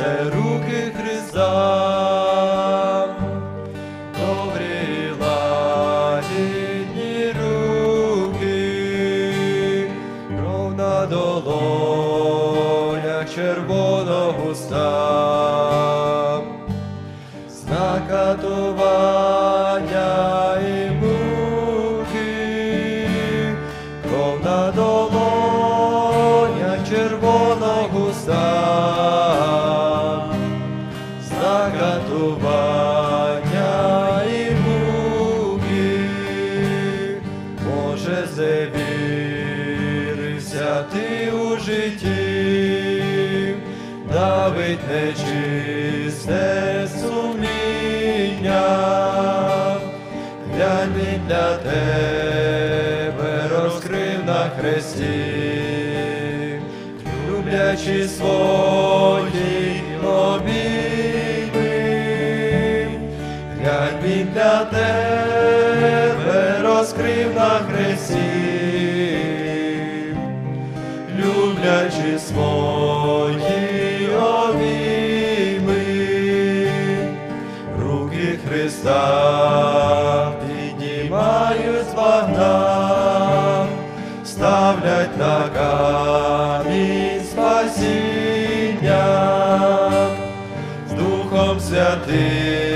це руки Христа, добрі лагідні руки, кров на долонях червона густа, знакатування. червоний. Ти у житті, навіть нечисте сумління, глянь для тебе розкрив на хресті, люблячи свої обійми, глянь для тебе розкрив на хресті, свої обійми, руки Христа піднімають з багна, ставлять на камінь спасіння, з Духом Святим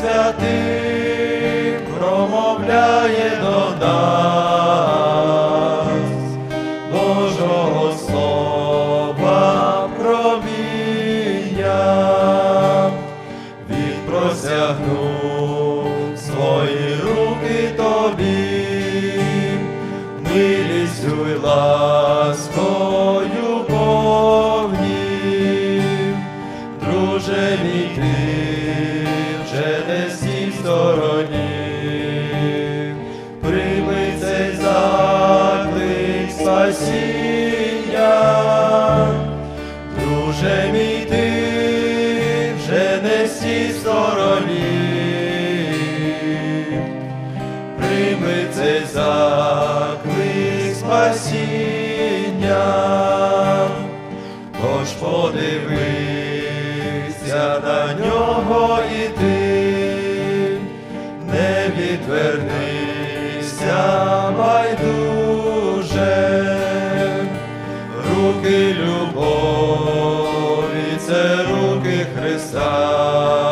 Духом спасіння, тож подивися на нього і ти, не відвернися байдуже руки любові, це руки Христа.